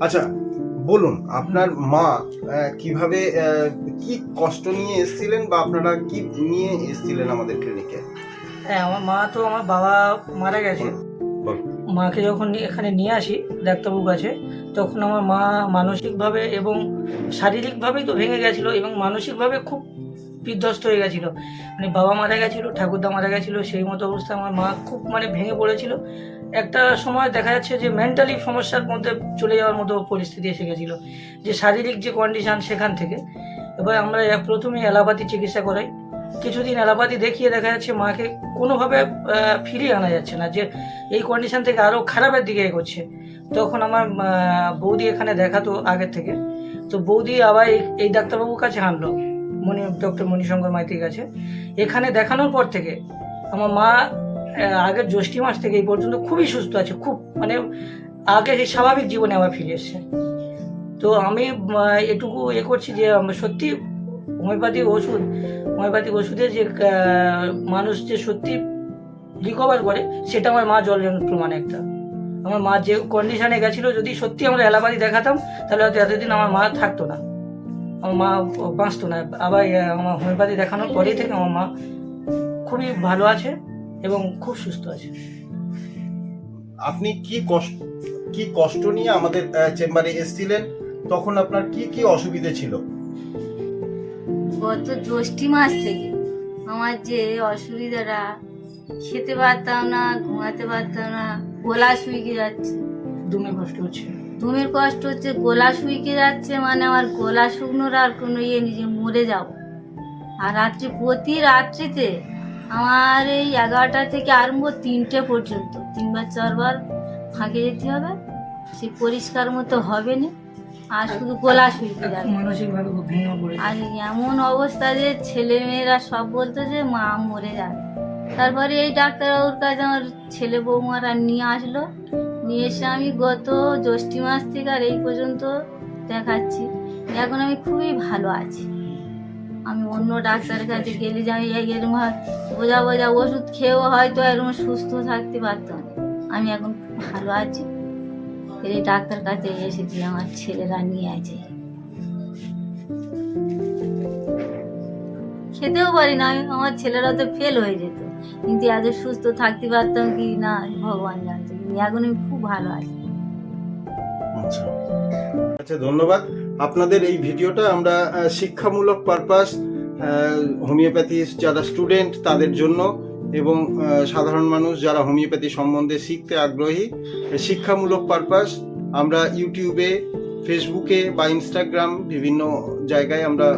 আচ্ছা বলুন আপনার মা কীভাবে কি কষ্ট নিয়ে এসেছিলেন বা আপনারা কি নিয়ে এসেছিলেন আমাদের ক্লিনিকে হ্যাঁ আমার মা তো আমার বাবা মারা গেছে। মাকে যখন এখানে নিয়ে আসি ডাক্তারবাবুর কাছে তখন আমার মা মানসিকভাবে এবং শারীরিকভাবেই তো ভেঙে গেছিল এবং মানসিকভাবে খুব বিধ্বস্ত হয়ে গেছিল। মানে বাবা মারা গেছিল, ঠাকুরদা মারা গেছিল, সেই মতো অবস্থায় আমার মা খুব মানে ভেঙে পড়েছিল। একটা সময় দেখা যাচ্ছে যে মেন্টালি সমস্যার মধ্যে চলে যাওয়ার মতো পরিস্থিতি এসে গেছিল। যে শারীরিক যে কন্ডিশান সেখান থেকে। এবার আমরা প্রথমে অ্যালোপ্যাথি চিকিৎসা করাই। কিছুদিন অ্যালোপ্যাথি দেখিয়ে দেখা যাচ্ছে মাকে কোনোভাবে ফিরিয়ে আনা যাচ্ছে না। যে এই কন্ডিশান থেকে আরও খারাপের দিকে এগোচ্ছে। তখন আমার বৌদি এখানে দেখাতো আগের থেকে। তো বৌদি আবার এই ডাক্তারবাবুর কাছে আনলো মণি ডক্টর মণিশঙ্কর মাইতির কাছে। এখানে দেখানোর পর থেকে আমার মা আগের জ্যৈষ্ঠী মাস থেকে এই পর্যন্ত খুবই সুস্থ আছে, খুব মানে আগে সেই স্বাভাবিক জীবনে আবার ফিরে এসছে। তো আমি এটুকু এ করছি যে সত্যি হোমিওপ্যাথিক ওষুধ, হোমিওপ্যাথিক ওষুধে যে মানুষ যে সত্যি রিকভার করে, সেটা আমার মা জল প্রমাণ একটা। আমার মা যে কন্ডিশনে গেছিল, যদি সত্যি আমরা অ্যালোপ্যাথি দেখাতাম, তাহলে হয়তো এতদিন আমার মা থাকতো না। আমার মা বাঁচতো না আবার আমার হোমিওপ্যাথি দেখানোর পরেই থেকে আমার মা খুবই ভালো আছে এবং খুব সুস্থ আছে। আপনি কি কষ্ট কি কষ্ট নিয়ে আমাদের চেম্বারে এসেছিলেন? তখন আপনার কি কি অসুবিধে ছিল? গত জ্যৈষ্ঠী মাস থেকে আমার যে অসুবিধাটা খেতে পারতাম না ঘুমাতে পারতাম না গলা শুকিয়ে যাচ্ছে। দুমে কষ্ট হচ্ছে। ঘুমের কষ্ট হচ্ছে গলা শুইকে যাচ্ছে মানে আমার গলা শুকনোর আর কোনো ইয়ে নেই যে মরে যাব। আর রাত্রি প্রতি রাত্রিতে আমার এই এগারোটা থেকে আরম্ভ তিনটে পর্যন্ত তিনবার চারবার ফাঁকে যেতে হবে সে পরিষ্কার মতো হবে না আর শুধু গলা শুকিয়ে যাবে। আর এমন অবস্থা যে ছেলে মেয়েরা সব বলতো যে মা মরে যাবে। তারপরে এই ডাক্তারবাবুর কাছে আমার ছেলে বৌমারা নিয়ে আসলো নিয়ে এসে আমি গত জ্যৈষ্ঠী মাস থেকে আর এই পর্যন্ত দেখাচ্ছি। এখন আমি খুবই ভালো আছি। আমি অন্য ডাক্তারের কাছে গেলে যে আমি এরকম বোঝা বোঝা ওষুধ খেয়েও হয়তো এরকম সুস্থ থাকতে পারতাম। আমি এখন ভালো আছি। এই ডাক্তার কাছে এসেছি আমার ছেলেরা নিয়ে আছে খেতেও পারি না, আমি আমার ছেলেরা তো ফেল হয়ে যেত। কিন্তু এত সুস্থ থাকতে পারতাম কি না ভগবান জানছে এখন আমি খুব ভালো আছি। আচ্ছা। আচ্ছা ধন্যবাদ। আপনাদের এই ভিডিওটা আমরা শিক্ষামূলক পারপাস হোমিওপ্যাথি যারা স্টুডেন্ট তাদের জন্য এবং সাধারণ মানুষ যারা হোমিওপ্যাথি সম্বন্ধে শিখতে আগ্রহী শিক্ষামূলক পারপাস আমরা ইউটিউবে ফেসবুকে বা ইনস্টাগ্রাম বিভিন্ন জায়গায় আমরা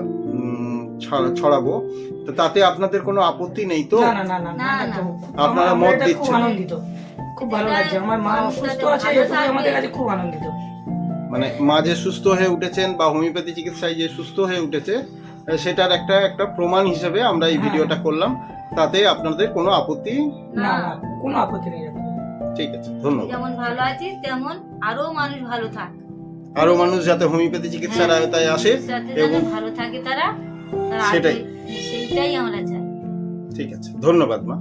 ছড়াবো। তো তাতে আপনাদের কোনো আপত্তি নেই তো? না না না না আপনারা মত দিচ্ছেন। আনন্দিত। খুব ভালো লাগছে। আমার মা সুস্থ আছে আমাদের কাছে খুব আনন্দিত। মানে মা যে সুস্থ হয়ে উঠেছেন বা হোমিওপ্যাথি চিকিৎসায় যে সুস্থ হয়ে উঠেছে সেটার একটা একটা প্রমাণ হিসেবে আমরা এই হ্যাঁ। ভিডিওটা করলাম। তাতে আপনাদের কোনো আপত্তি? না কোনো আপত্তি নেই ঠিক আছে ধন্যবাদ। যেমন ভালো আছি তেমন আরও মানুষ ভালো থাক। আরও মানুষ যাতে হোমিওপ্যাথি চিকিৎসার হ্যাঁ। আয়তায় আসে এবং- ভালো থাকে তারা। সেটাই। সেইটাই আমরা চাই ঠিক আছে ধন্যবাদ মা